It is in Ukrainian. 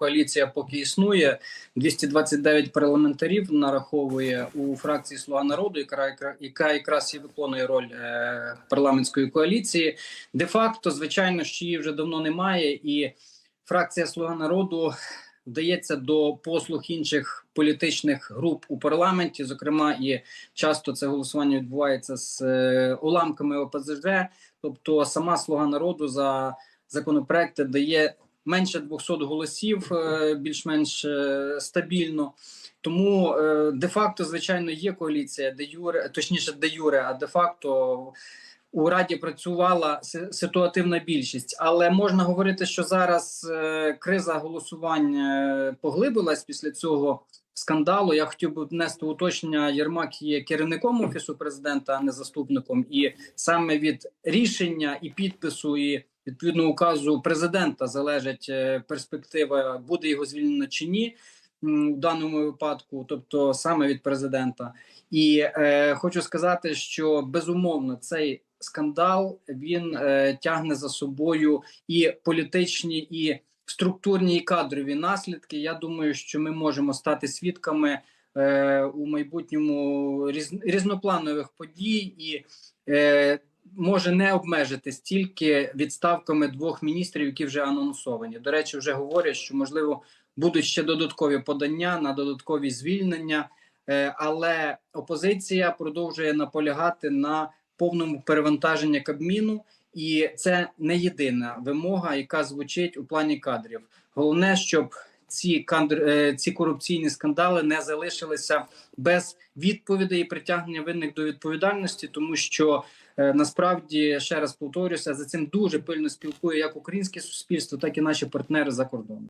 коаліція поки існує. 229 парламентарів нараховує у фракції Слуга народу, яка, яка якраз і виконує роль е, парламентської коаліції. Де факто, звичайно, що її вже давно немає, і фракція Слуга народу вдається до послуг інших політичних груп у парламенті. Зокрема, і часто це голосування відбувається з е, уламками ОПЗЖ. Тобто, сама слуга народу за законопроекти дає менше 200 голосів, е, більш-менш е, стабільно. Тому е, де-факто, звичайно, є коаліція, де юре, точніше, де юре, а де-факто у раді працювала ситуативна більшість. Але можна говорити, що зараз криза голосувань поглибилась після цього скандалу. Я хотів би внести уточнення. Єрмак є керівником офісу президента, а не заступником. І саме від рішення і підпису, і відповідно указу президента залежить е, перспектива, буде його звільнено чи ні. У даному випадку, тобто саме від президента, і е, хочу сказати, що безумовно цей скандал він е, тягне за собою і політичні, і структурні і кадрові наслідки. Я думаю, що ми можемо стати свідками е, у майбутньому різ, різнопланових подій і е, може не обмежитись тільки відставками двох міністрів, які вже анонсовані. До речі, вже говорять, що можливо будуть ще додаткові подання на додаткові звільнення. Е, Але опозиція продовжує наполягати на повному перевантаженні Кабміну, і це не єдина вимога, яка звучить у плані кадрів. Головне, щоб ці е, ці корупційні скандали не залишилися без відповідей і притягнення винних до відповідальності, тому що е, насправді ще раз повторюся, за цим дуже пильно спілкує як українське суспільство, так і наші партнери за кордоном.